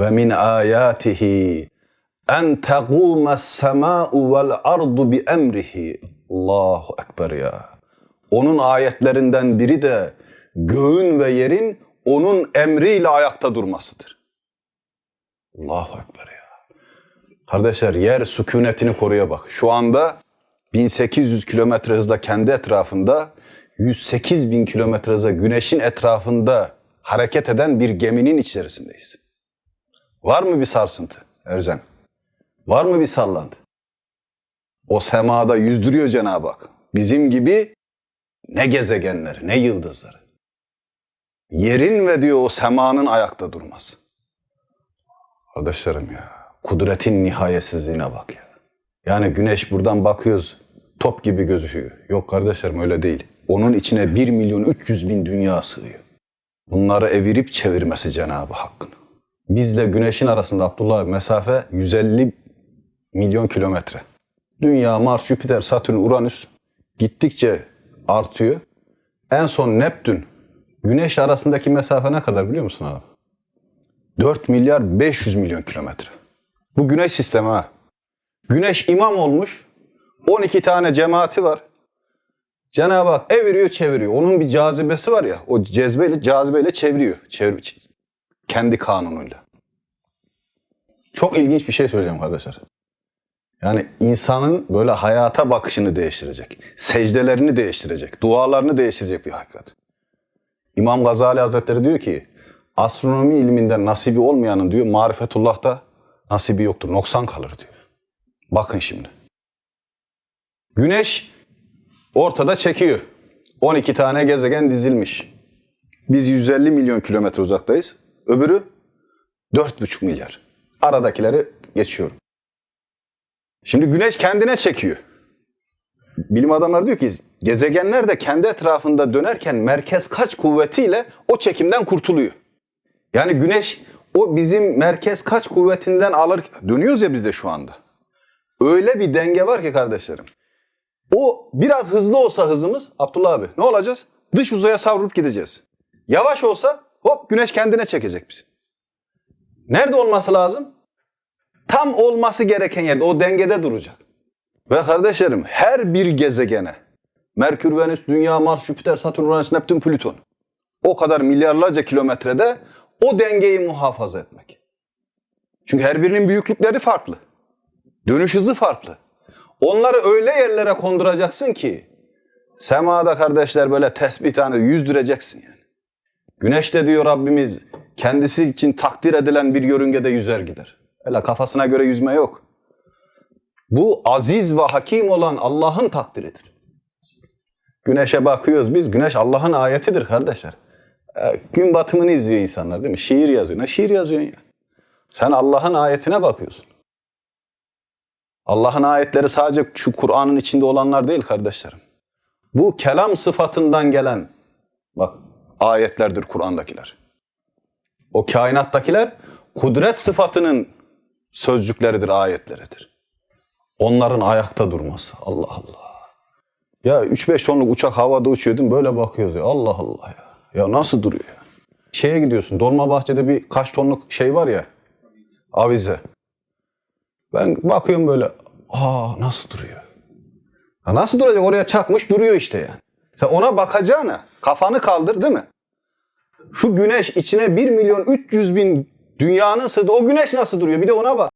Ve min ayatihi en tequmes sema'u vel ardu bi emrihi. Allahu Ekber ya. Onun ayetlerinden biri de göğün ve yerin onun emriyle ayakta durmasıdır. Allahu Ekber ya. Kardeşler yer sükunetini koruya bak. Şu anda 1800 kilometre hızla kendi etrafında 108 bin kilometre hızla güneşin etrafında hareket eden bir geminin içerisindeyiz. Var mı bir sarsıntı Erzen? Var mı bir sallantı? O semada yüzdürüyor Cenab-ı Hak. Bizim gibi ne gezegenleri, ne yıldızları. Yerin ve diyor o semanın ayakta durması. Kardeşlerim ya, kudretin nihayetsizliğine bak ya. Yani güneş buradan bakıyoruz, top gibi gözüküyor. Yok kardeşlerim öyle değil. Onun içine 1 milyon 300 bin dünya sığıyor. Bunları evirip çevirmesi Cenab-ı Hakk'ın. Bizle güneşin arasında Abdullah mesafe 150 milyon kilometre. Dünya, Mars, Jüpiter, Satürn, Uranüs gittikçe artıyor. En son Neptün, Güneş arasındaki mesafe ne kadar biliyor musun abi? 4 milyar 500 milyon kilometre. Bu güneş sistemi ha. Güneş imam olmuş. 12 tane cemaati var. Cenab-ı Hak eviriyor çeviriyor. Onun bir cazibesi var ya. O cezbeyle, cazibeyle çeviriyor. Çevir, kendi kanunuyla. Çok ilginç bir şey söyleyeceğim kardeşler. Yani insanın böyle hayata bakışını değiştirecek. Secdelerini değiştirecek. Dualarını değiştirecek bir hakikat. İmam Gazali Hazretleri diyor ki astronomi ilminden nasibi olmayanın diyor marifetullah'ta nasibi yoktur. Noksan kalır diyor. Bakın şimdi. Güneş ortada çekiyor. 12 tane gezegen dizilmiş. Biz 150 milyon kilometre uzaktayız. Öbürü 4,5 milyar. Aradakileri geçiyorum. Şimdi güneş kendine çekiyor. Bilim adamları diyor ki gezegenler de kendi etrafında dönerken merkez kaç kuvvetiyle o çekimden kurtuluyor. Yani güneş o bizim merkez kaç kuvvetinden alır dönüyoruz ya biz de şu anda. Öyle bir denge var ki kardeşlerim. O biraz hızlı olsa hızımız Abdullah abi ne olacağız? Dış uzaya savrulup gideceğiz. Yavaş olsa hop güneş kendine çekecek bizi. Nerede olması lazım? Tam olması gereken yerde o dengede duracak. Ve kardeşlerim her bir gezegene Merkür, Venüs, Dünya, Mars, Jüpiter, Satürn, Uranüs, Neptün, Plüton o kadar milyarlarca kilometrede o dengeyi muhafaza etmek. Çünkü her birinin büyüklükleri farklı. Dönüş hızı farklı. Onları öyle yerlere konduracaksın ki semada kardeşler böyle tesbih tane yüzdüreceksin yani. Güneşte diyor Rabbimiz kendisi için takdir edilen bir yörüngede yüzer gider. Öyle kafasına göre yüzme yok. Bu aziz ve hakim olan Allah'ın takdiridir. Güneşe bakıyoruz biz. Güneş Allah'ın ayetidir kardeşler. E, gün batımını izliyor insanlar değil mi? Şiir yazıyor. Ne şiir yazıyorsun ya? Sen Allah'ın ayetine bakıyorsun. Allah'ın ayetleri sadece şu Kur'an'ın içinde olanlar değil kardeşlerim. Bu kelam sıfatından gelen bak ayetlerdir Kur'an'dakiler. O kainattakiler kudret sıfatının sözcükleridir, ayetleridir. Onların ayakta durması. Allah Allah. Ya 3-5 tonluk uçak havada uçuyor değil mi? Böyle bakıyoruz ya. Allah Allah ya. Ya nasıl duruyor ya? Şeye gidiyorsun. Dolmabahçe'de bir kaç tonluk şey var ya. Avize. Ben bakıyorum böyle. Aa nasıl duruyor? Ya nasıl duracak? Oraya çakmış duruyor işte yani. Sen ona bakacağına kafanı kaldır değil mi? Şu güneş içine 1 milyon 300 bin dünyanın sığdı. O güneş nasıl duruyor? Bir de ona bak.